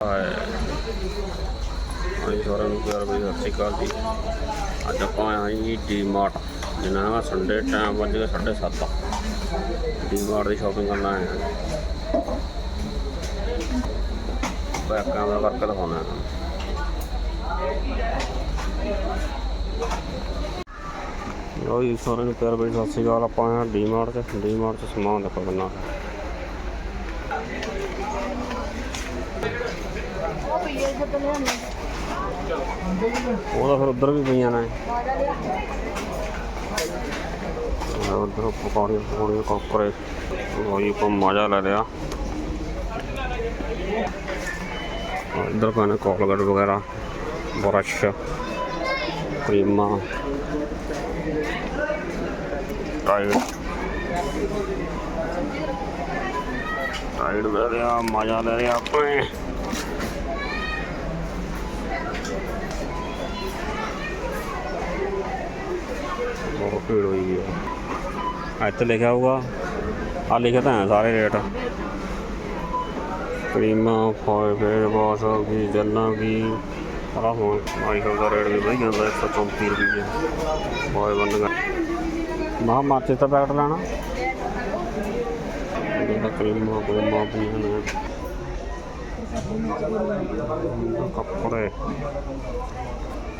ਹਾਏ ਹਾਂਜੀ ਸਾਰਿਆਂ ਨੂੰ ਪਿਆਰ ਭਰੀ ਸਤਿ ਸ਼੍ਰੀ ਅਕਾਲ ਜੀ ਅੱਜ ਆਪਾਂ ਆਏ ਜੀ ਡੀ ਮਾਰਟ ਜਿੰਨਾ ਹੈਗਾ ਸੰਡੇ ਟਾਈਮ ਵੱਜ ਗਿਆ 7:30 ਡੀ ਮਾਰਟ ਦੀ ਸ਼ਾਪਿੰਗ ਕਰਨ ਆਏ ਹਾਂ ਬੈਕ ਕੈਮਰਾ ਕਰਕੇ ਦਿਖਾਉਣਾ ਹੈ ਲੋ ਜੀ ਸਾਰਿਆਂ ਨੂੰ ਪਿਆਰ ਭਰੀ ਸਤਿ ਸ਼੍ਰੀ ਅਕਾਲ ਆਪਾਂ ਆਏ ਹਾਂ ਡੀਮਾਰਟ 'ਚ ਡੀ 'ਚ ਸਮਾਨ ਦੇਖੋ ਕਿੰਨਾ ਹੈ ਉਹ ਤਾਂ ਫਿਰ ਉਧਰ ਵੀ ਪਈਆਂ ਨੇ। ਉਧਰ ਪਕੌੜੇ ਪਕੌੜੇ ਕੋਕਰੇ ਉਹ ਕੋ ਮਜ਼ਾ ਲੈ ਲਿਆ। ਇਧਰ ਕੋਨੇ ਕੋਲਗੇਟ ਵਗੈਰਾ, ਬਰਸ਼, ਕਰੀਮਾਂ, ਟਾਈਡ। ਟਾਈਡ ਲੈ ਲਿਆ, ਮਜ਼ਾ ਲੈ ਲਿਆ ਆਪਣੇ ਬਹੁਤ ਭੀੜ ਹੋਈ ਵੀ ਹੈ ਇੱਥੇ ਲਿਖਿਆ ਹੋਊਗਾ। ਆ ਲਿਖਿਆ ਤਾਂ ਹੈ ਸਾਰੇ ਰੇਟ ਕਰੀਮਾਂ ਫੋਏ ਫੇਰ ਬਾਸ ਹੋ ਜੱਲਾਂ ਕੀ ਆ ਹੁਣ ਮਾਈਕਲ ਦਾ ਰੇਟ ਵੀ ਵਧੀ ਜਾਂਦਾ 134 ਰੁਪਏ ਫੋਏ ਬੰਦ ਮਾ ਮਾਚੇ ਤਾਂ ਪੈਕਟ ਲੈਣਾ। ਇਹਦਾ ਕਰੀਮਾਂ ਕਰੀਮਾਂ ਪਈਆਂ ਨੇ। ਕੱਪੜੇ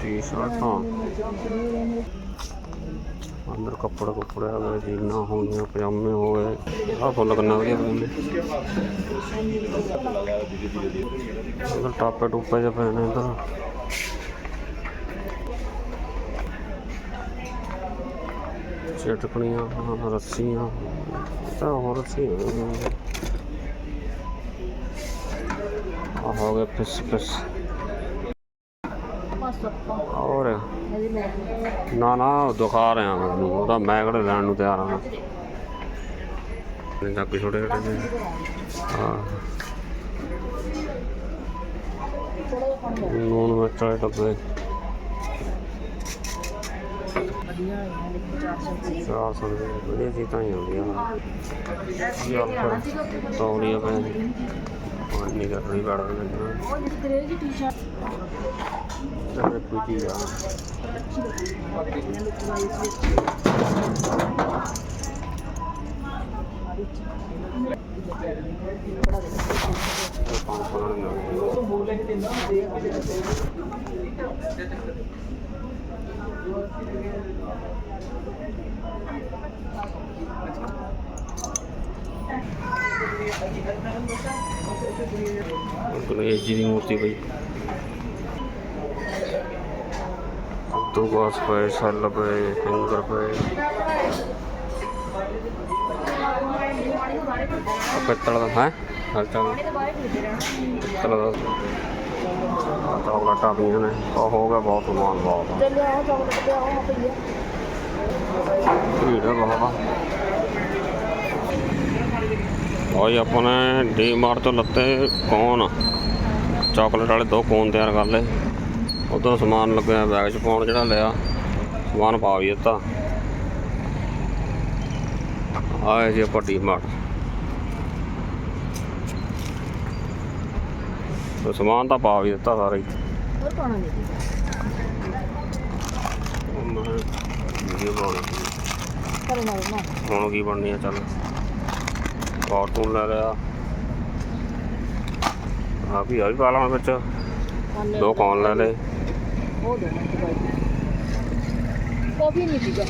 ਟੀ-ਸ਼ਰਟਾਂ ਅੰਦਰ ਕੱਪੜੇ ਕੁੱਪੜੇ ਆ ਗਏ ਜੀਨਾਂ ਹੋ ਗਈਆਂ ਪਜਾਮੇ ਹੋ ਗਏ ਆਹ ਫੁੱਲ ਕਿੰਨਾ ਵਧੀਆ ਪਏ ਨੇ ਅੰਦਰ ਟਾਪੇ ਟੂਪੇ ਜਿਹੇ ਪਏ ਨੇ ਇੱਧਰ ਚਟਕਣੀਆਂ ਆਹ ਰੱਸੀਆਂ ਤਾਂ ਹੋਰ? ਨਾ ਨਾ ਉਹ ਦਿਖਾ ਰਿਹਾ ਮੈਨੂੰ ਉਹਦਾ ਮੈਂ ਕਿਹੜੇ ਲੈਣ ਨੂੰ ਤਿਆਰ ਹਾਂ। ਨੇ ਚੱਕ ਛੋਟੇ ਛੋਟੇ ਹਾਂ। ਨੂਨ ਮਿਰਚ ਵਾਲੇ ਡੱਬੇ। ਚਾਰ ਸੌ ਰੁਪਏ, ਵਧੀਆ ਚੀਜ਼ਾਂ ਹੀ ਹੁੰਦੀਆਂ ਯਾਰ ਫਿਰ ਤੌਲੀਆ ਪੈ ਪਾਣੀ ਦਾ ਥੋੜੀ ਬੜਾ ਲੱਗਣਾ ਉਹ ਜਿਹੜੀ ਗ੍ਰੇ ਜੀ ਟੀ-ਸ਼ਰਟ ਕੋਈ ਚੀਜ਼ ਆ ਮਿਲਦੀ ਹੈ। ਗਣੇਸ਼ ਜੀ ਦੀ ਮੂਰਤੀ ਪਈ ਦੋ ਬਾਸ ਪਏ ਸੱਲ ਪਏ, ਫਿੰਗਰ ਪਏ। ਪਿੱਤਲ ਦਾ ਹੈ ਹਲਚਲ ਪਿੱਤਲ ਦਾ। ਚੌਕਲੇਟਾਂ ਪਈਆਂ ਨੇ। ਉਹ ਹੋ ਬਹੁਤ ਸਮਾਨ, ਬਹੁਤ। ਭੀੜ ਬਹੁਤ। ਆ ਉਹ ਆਪਾਂ ਨੇ ਡੀ ਮਾਰਟ ਤੋਂ ਲੱਤੇ ਕੌਨ। ਚਾਕਲੇਟ ਵਾਲੇ ਦੋ ਕੋਨ ਤਿਆਰ ਕਰ ਲਏ। ਉਧਰ ਸਮਾਨ ਲੱਗਿਆ ਬੈਗ 'ਚ ਪਾਉਣ ਜਿਹੜਾ ਲਿਆ। ਸਮਾਨ ਪਾ ਵੀ ਦਿੱਤਾ। ਆਏ ਜੀ ਆਪਾਂ ਡੀ ਮਾਰਟ ਤੇ ਸਮਾਨ ਤਾਂ ਪਾ ਵੀ ਦਿੱਤਾ ਸਾਰਾ ਹੀ। ਹੋਰ ਪਾਣਾ ਨਹੀਂ ਉਹ ਮੈਂ ਵੀਡੀਓ ਬਣਾਉਣੀ ਹੁਣ ਕੀ ਬਣਨੀ ਆ ਚੱਲ। ਕਾਰਟੂਨ ਲੈ ਲਿਆ। ਆ ਵੀ ਆ ਵੀ ਪਾ ਲਾਉਣਾ ਵਿੱਚ ਦੋ ਕੌਨ ਲੈ ਲਏ। ਉਹ ਦੇ ਦਵਾਈ ਕਾਫੀ ਨਹੀਂ ਪੀਗਾ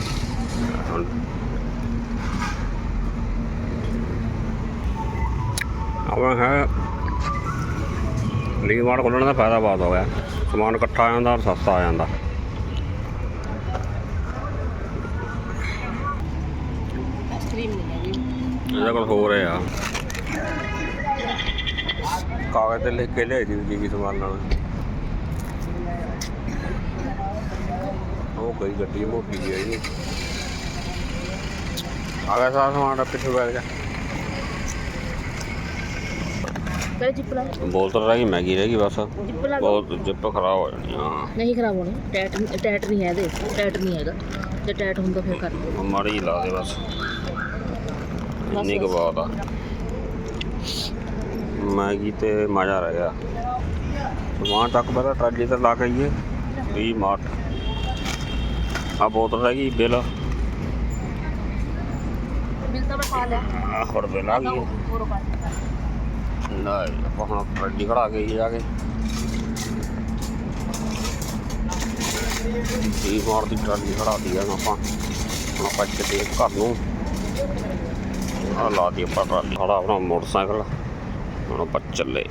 ਆਪਣਾ ਹੈ ਲੀਮਾਰਟ ਖੋਲ੍ਹਣ ਦਾ ਫਾਇਦਾ ਬਹੁਤ ਹੋ ਗਿਆ। ਸਮਾਨ ਇਕੱਠਾ ਆ ਜਾਂਦਾ ਔਰ ਸਸਤਾ ਆ ਜਾਂਦਾ। ਜੀ ਇਹਦਾ ਕੋਲ ਹੋਰ ਆ। ਕਾਗਜ਼ ਤੇ ਲਿਖ ਕੇ ਲਿਆਈ ਦੀ ਕੀ ਕੀ ਸਮਾਨ ਨਾਲ। ਉਹ ਕੋਈ ਗੱਡੀ ਮੋਟੀ ਜਿਹੀ ਹੈ। ਜੀ ਆ ਗਿਆ ਸਾਰਾ ਸਮਾਨ ਪਿੱਛੇ ਬੈਠ ਗਿਆ। ਕਰੇ ਜਿੱਪ ਲਾ। ਬੋਤਲ ਰਹਿ ਮੈਗੀ ਰਹਿ ਬਸ। ਬਹੁਤ ਜਿੱਪ ਖਰਾਬ ਹੋ ਜਾਣੀ ਹਾਂ। ਨਹੀਂ ਖਰਾਬ ਹੋਣੀ ਟੈਟ ਟੈਟ ਨਹੀਂ ਹੈ ਇਹਦੇ ਟੈਟ ਨਹੀਂ ਹੈਗਾ। ਜੇ ਟੈਟ ਹੁੰਦਾ ਫਿਰ ਕਰ ਮਾੜੀ ਲਾ ਦੇ ਬਸ। ਕੁ ਬਾਤ ਆ। ਮੈਗੀ ਤੇ ਮਜ਼ਾ ਰਹਿ ਗਿਆ। ਸਮਾਨ ਚੱਕ ਪਹਿਲਾਂ ਟਰਾਲੀ ਤੇ ਲਾ ਕੇ ਆਈਏ। V mart. ਆ ਬੋਤਲ ਰਹਿ ਗਈ ਬਿੱਲ। ਬਿੱਲ ਤਾਂ ਮੈਂ ਪਾ ਲਿਆ। ਆ ਹੋਰ ਬਿੱਲ ਆ ਗਈ। ਨਾ ਆਪਾਂ ਹੁਣ ਟਰਾਲੀ ਖੜਾ ਕੇ ਜਾ ਕੇ। ਵੀ ਮਾਰਟ ਦੀ ਟਰਾਲੀ ਖੜਾ ਦੀ ਆ ਆਪਾਂ। ਹੁਣ ਆਪਾਂ ਚੱਲੇ ਘਰ ਨੂੰ। ਆ ਲਾ ਦੀ ਆਪਾਂ ਟਰਾਲੀ। ਖੜਾ ਆਪਣਾ ਮੋਟਰਸਾਈਕਲ। ਹੁਣ ਆਪਾਂ ਚੱਲੇ।